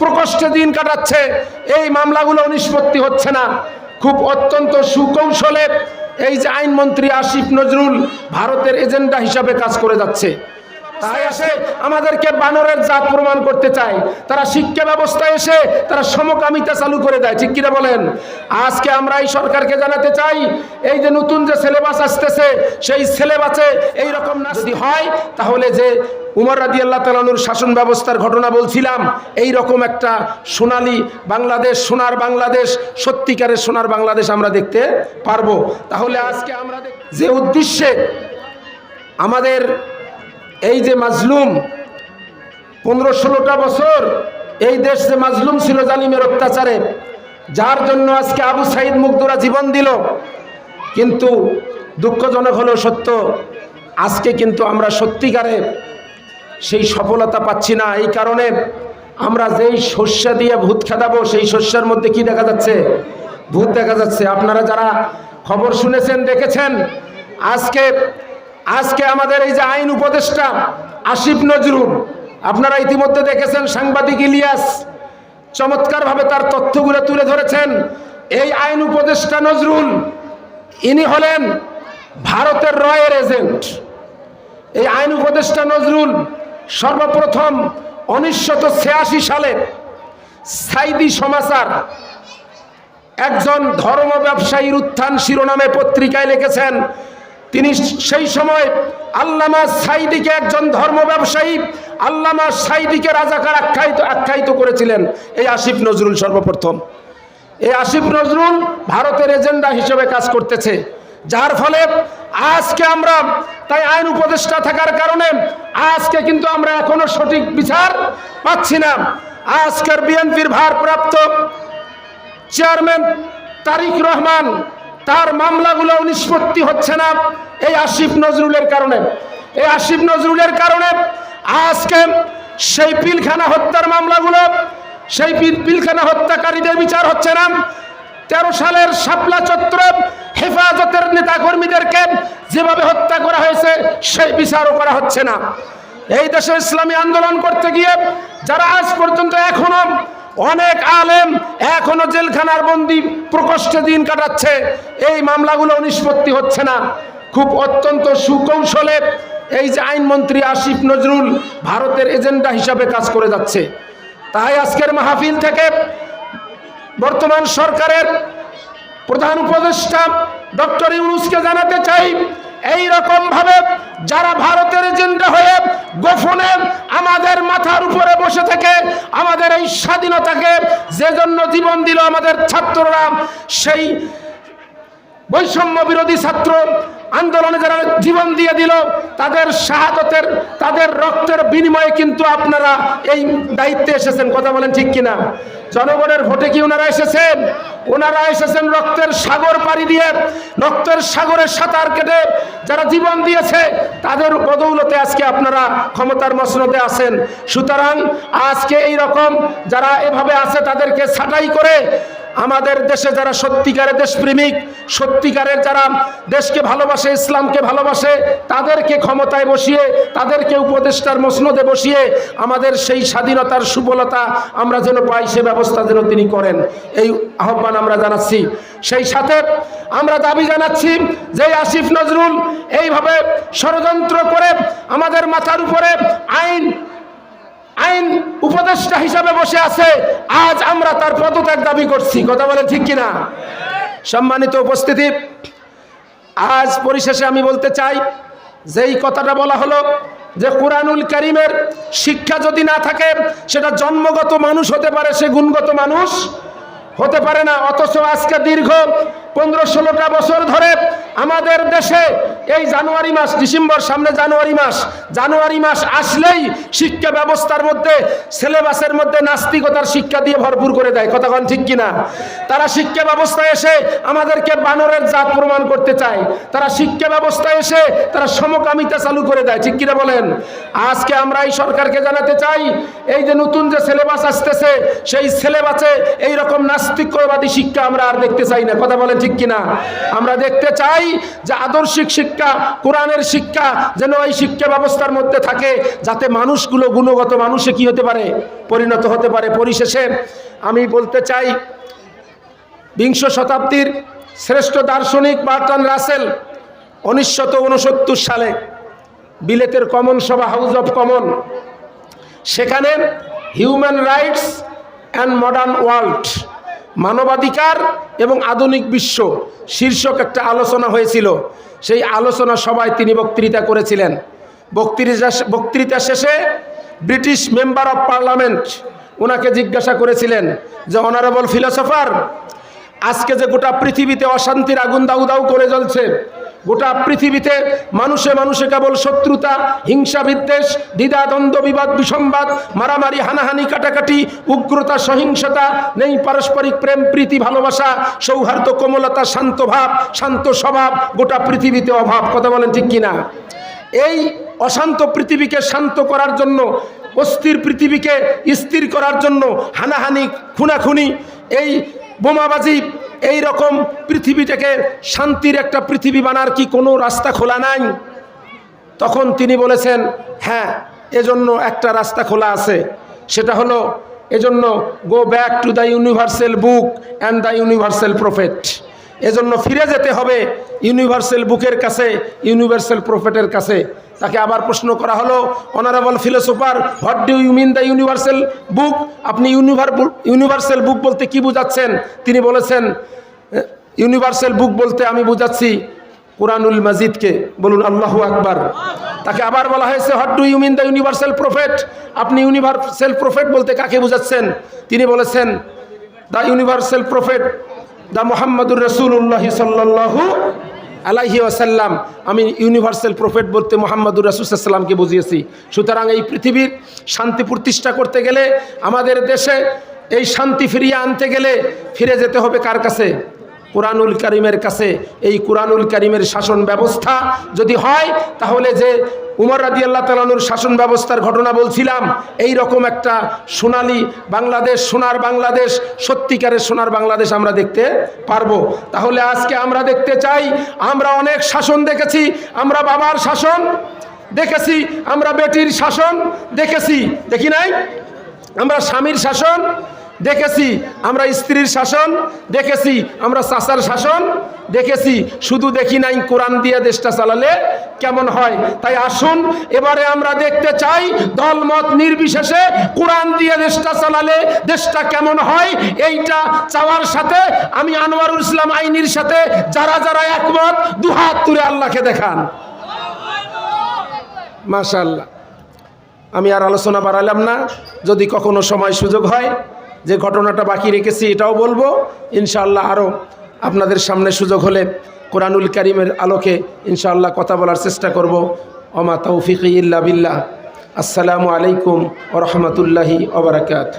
প্রকোষ্ঠে দিন কাটাচ্ছে, এই মামলাগুলো নিষ্পত্তি হচ্ছে না। খুব অত্যন্ত সুকৌশলে এই যে আইনমন্ত্রী আসিফ নজরুল ভারতের এজেন্ডা হিসাবে কাজ করে যাচ্ছে। তাই এসে আমাদেরকে বানরের জাত প্রমাণ করতে চায়। তারা শিক্ষা ব্যবস্থায় এসে তারা সমকামিতা চালু করে দেয়। ঠিক কিনা বলেন? আজকে আমরা এই সরকারকে জানাতে চাই, এই যে নতুন যে সিলেবাস আসতেছে, সেই সিলেবাসে এই রকম না যদি হয়, তাহলে যে উমর রাদি আল্লাহ তালানুর শাসন ব্যবস্থার ঘটনা বলছিলাম এই রকম একটা সোনালি বাংলাদেশ, সোনার বাংলাদেশ, সত্যিকারের সোনার বাংলাদেশ আমরা দেখতে পারব। তাহলে আজকে আমরা যে উদ্দেশ্যে আমাদের এই যে মাজলুম, পনেরো ষোলোটা বছর এই দেশ যে মাজলুম ছিল জালিমের অত্যাচারে, যার জন্য আজকে আবু সাইদ মুগ্ধরা জীবন দিল, কিন্তু দুঃখজনক হলো সত্য, আজকে কিন্তু আমরা সত্যিকারে সেই সফলতা পাচ্ছি না। এই কারণে আমরা যেই শস্য দিয়ে ভূত খেদাবো, সেই শস্যের মধ্যে কি দেখা যাচ্ছে? ভূত দেখা যাচ্ছে। আপনারা যারা খবর শুনেছেন, দেখেছেন, আজকে আজকে আমাদের এই যে আইন উপদেষ্টা আসিফ নজরুল, আপনারা ইতিমধ্যে দেখেছেন সাংবাদিক ইলিয়াস চমৎকারভাবে তার তথ্যগুলো তুলে ধরেছেন। এই আইন উপদেষ্টা নজরুল, ইনি হলেন ভারতের রয়ের এজেন্ট। এই আইন উপদেষ্টা নজরুল সর্বপ্রথম উনিশশত ছিয়াশি সালে সাইদি সমাচার একজন ধর্ম ব্যবসায়ীর উত্থান শিরোনামে পত্রিকায় লিখেছেন তিনি সেই সময় আল্লামা সাইদিকে একজন ধর্ম ব্যবসায়ী, আল্লামা সাইদিকে রাজাকার আখ্যায়িত আখ্যায়িত করেছিলেন। এই আসিফ নজরুল সর্বপ্রথম। এই আসিফ নজরুল ভারতের এজেন্ডা হিসেবে কাজ করতেছে। যার ফলে আজকে আমরা, তাই আইন উপদেষ্টা থাকার কারণে আজকে কিন্তু আমরা এখনও সঠিক বিচার পাচ্ছি না। আজকের বিএনপির ভারপ্রাপ্ত চেয়ারম্যান তারিক রহমান, তার মামলাগুলো নিষ্পত্তি হচ্ছে না। এই আসিফ নজরুলের কারণে। এই আসিফ নজরুলের কারণে আজকে সেই পিলখানা হত্যার মামলাগুলো, সেই পিল- পিলখানা হত্যাকারীদের বিচার হচ্ছে না। তেরো সালের শাপলা চত্বর হেফাজতের নেতাকর্মীদেরকে যেভাবে হত্যা করা হয়েছে, সেই বিচারও করা হচ্ছে না। এই দেশে ইসলামী আন্দোলন করতে গিয়ে যারা আজ পর্যন্ত এখনও অনেক আলেম এখনও জেলখানার বন্দি প্রকোষ্ঠে দিন কাটাচ্ছে, এই মামলাগুলো নিষ্পত্তি হচ্ছে না। খুব অত্যন্ত সুকৌশলে এই যে আইনমন্ত্রী আসিফ নজরুল ভারতের এজেন্ডা হিসাবে কাজ করে যাচ্ছে। তাই আজকের মাহফিল থেকে বর্তমান সরকারের প্রধান উপদেষ্টা ডক্টর ইউনুসকে জানাতে চাই, এই রকম ভাবে যারা ভারতের এজেন্ডা হয়ে গোপনে আমাদের মাথার উপরে বসে থেকে আমাদের এই স্বাধীনতাকে যে জন্য জীবন দিল আমাদের ছাত্ররা, সেই বৈষম্য বিরোধী ছাত্র আন্দোলনে যারা জীবন দিয়ে দিল, তাদের শাহাদতের, তাদের রক্তের বিনিময়ে কিন্তু আপনারা এই দায়িত্বে এসেছেন। কথা বলেন ঠিক কিনা? জনগণের ভোটে কি ওনারা এসেছেন? ওনারা এসেছেন রক্তের সাগর পাড়ি দিয়ে, রক্তের সাগরের সাঁতার কেটে যারা জীবন দিয়েছে, তাদের বদৌলতে আজকে আপনারা ক্ষমতার মসনদে আছেন। সুতরাং আজকে এই রকম যারা এভাবে আছে, তাদেরকে ছাঁটাই করে আমাদের দেশে যারা সত্যিকারের দেশপ্রেমিক, সত্যিকারের যারা দেশকে ভালোবাসে, ইসলামকে ভালোবাসে, তাদেরকে ক্ষমতায় বসিয়ে, তাদেরকে উপদেষ্টার মসনদে বসিয়ে আমাদের সেই স্বাধীনতার সুবলতা আমরা যেন পাই, সে ব্যবস্থা যেন তিনি করেন। এই আহ্বান আমরা জানাচ্ছি। সেই সাথে আমরা দাবি জানাচ্ছি যে আসিফ নজরুল এইভাবে ষড়যন্ত্র করে আমাদের মাথার উপরে আইন উপদেষ্টা হিসাবে বসে আছে, আজ আমরা তার পদত্যাগ দাবি করছি। কথা বলে ঠিক কিনা? সম্মানিত উপস্থিতি, আজ পরিশেষে আমি বলতে চাই, যেই কথাটা বলা হলো যে কোরআনুল করিমের শিক্ষা যদি না থাকে, সেটা জন্মগত মানুষ হতে পারে, সে গুণগত মানুষ হতে পারে না। অথচ আজকে দীর্ঘ পনেরো ষোলোটা বছর ধরে আমাদের দেশে এই জানুয়ারি মাস, ডিসেম্বর, সামনে জানুয়ারি মাস জানুয়ারি মাস আসলেই শিক্ষা ব্যবস্থার মধ্যে, সিলেবাসের মধ্যে নাস্তিকতার শিক্ষা দিয়ে ভরপুর করে দেয়। কন ঠিক কিনা? তারা শিক্ষা ব্যবস্থায় এসে আমাদেরকে বানরের জাত প্রমাণ করতে চায়। তারা শিক্ষা ব্যবস্থায় এসে তারা সমকামিতা চালু করে দেয়। ঠিক কিনা বলেন? আজকে আমরা এই সরকারকে জানাতে চাই, এই যে নতুন যে সিলেবাস আসতেছে, সেই সিলেবাসে এই রকম নাস্তিকবাদী শিক্ষা আমরা আর দেখতে চাই না। কথা বলেন ঠিক কিনা? আমরা দেখতে চাই যে আদর্শিক শিক্ষা, কোরআনের শিক্ষা যেন এই শিক্ষা ব্যবস্থার মধ্যে থাকে, যাতে মানুষগুলো গুণগত মানুষে কি হতে পারে? পরিণত হতে পারে। পরিশেষে আমি বলতে চাই, বিংশ শতাব্দীর শ্রেষ্ঠ দার্শনিক বার্টন রাসেল উনসত্তর সালে বিলেতের কমন সভা, হাউস অফ কমন, সেখানে human rights and modern world মানবাধিকার এবং আধুনিক বিশ্ব শীর্ষক একটা আলোচনা হয়েছিল। সেই আলোচনা সভায় তিনি বক্তৃতা করেছিলেন। বক্তৃতা বক্তৃতা শেষে ব্রিটিশ মেম্বার অফ পার্লামেন্ট ওনাকে জিজ্ঞাসা করেছিলেন যে, অনারেবল ফিলোসফার, আজকে যে গোটা পৃথিবীতে অশান্তির আগুন দাউ দাউ করে জ্বলছে গোটা পৃথিবীতে মানুষে মানুষে কেবল শত্রুতা, হিংসা বিদ্বেষ, দ্বিধা, দ্বন্দ্ব, বিবাদ বিসম্বাদ মারামারি, হানাহানি, কাটাকাটি, উগ্রতা, সহিংসতা, নেই পারস্পরিক প্রেম, প্রীতি, ভালোবাসা, সৌহার্দ্য, কোমলতা, শান্ত ভাব, শান্ত স্বভাব, গোটা পৃথিবীতে অভাব। কথা বলেন ঠিক কিনা? এই অশান্ত পৃথিবীকে শান্ত করার জন্য, অস্থির পৃথিবীকে স্থির করার জন্য হানাহানি, খুনাখুনি, এই বোমাবাজি এই রকম পৃথিবীটাকে শান্তির একটা পৃথিবী বানার কি কোনো রাস্তা খোলা নাই? তখন তিনি বলেছেন হ্যাঁ এজন্য একটা রাস্তা খোলা আছে। সেটা হলো, এজন্য go back to the universal book and the universal prophet এজন্য ফিরে যেতে হবে ইউনিভার্সাল বুকের কাছে ইউনিভার্সাল প্রফেটের কাছে। তাকে আবার প্রশ্ন করা হলো honourable philosopher what do you mean the universal book আপনি ইউনিভার ইউনিভার্সাল বুক বলতে কি বুঝাচ্ছেন? তিনি বলেছেন ইউনিভার্সাল বুক বলতে আমি বুঝাচ্ছি কোরআনুল মাজিদকে। বলুন, আল্লাহু আকবার। তাকে আবার বলা হয়েছে what do you mean the universal prophet আপনি ইউনিভার্সাল প্রফেট বলতে কাকে বুঝাচ্ছেন? তিনি বলেছেন দ্য ইউনিভার্সাল প্রফেট দ্য মোহাম্মদুর রসুল্লাহ সাল্লাহু আলাইহি আসাল্লাম আমি ইউনিভার্সাল প্রফেট বলতে মোহাম্মদুর রাসুসাল্লামকে বুঝিয়েছি। সুতরাং এই পৃথিবীর শান্তি প্রতিষ্ঠা করতে গেলে আমাদের দেশে এই শান্তি ফিরিয়ে আনতে গেলে ফিরে যেতে হবে কার কাছে? কোরআনুল করিমের কাছে এই কোরআনুল করিমের শাসন ব্যবস্থা যদি হয়, তাহলে যে উমর রাদি আল্লাহ তালানুর শাসন ব্যবস্থার ঘটনা বলছিলাম, এই রকম একটা সোনালি বাংলাদেশ, সোনার বাংলাদেশ, সত্যিকারের সোনার বাংলাদেশ আমরা দেখতে পারব। তাহলে আজকে আমরা দেখতে চাই, আমরা অনেক শাসন দেখেছি, আমরা বাবার শাসন দেখেছি, আমরা বেটির শাসন দেখেছি, দেখি নাই? আমরা স্বামীর শাসন দেখেছি আমরা স্ত্রীর শাসন, দেখেছি আমরা চাষার শাসন, দেখেছি শুধু দেখি নাই কোরআন দিয়ে দেশটা চালালে কেমন হয়। তাই আসুন, এবারে আমরা দেখতে চাই দলমত নির্বিশেষে কোরআন দিয়ে দেশটা চালালে দেশটা কেমন হয়, এইটা চাওয়ার সাথে আমি আনোয়ারুল ইসলাম আইনির সাথে যারা যারা একমত, দুহাত তুলে আল্লাহকে দেখান। মাশাল্লাহ আমি আর আলোচনা বাড়ালাম না, যদি কখনো সময় সুযোগ হয়। যে ঘটনাটা বাকি রেখেছি এটাও বলব। ইনশাআল্লাহ আরও আপনাদের সামনে সুযোগ হলে কোরআনুল করিমের আলোকে ইনশাআল্লাহ কথা বলার চেষ্টা করব। অমা তৌফিক ইল্লা বিল্লাহ। আসসালামু আলাইকুম ওরহমতুল্লাহি ওবরাকাত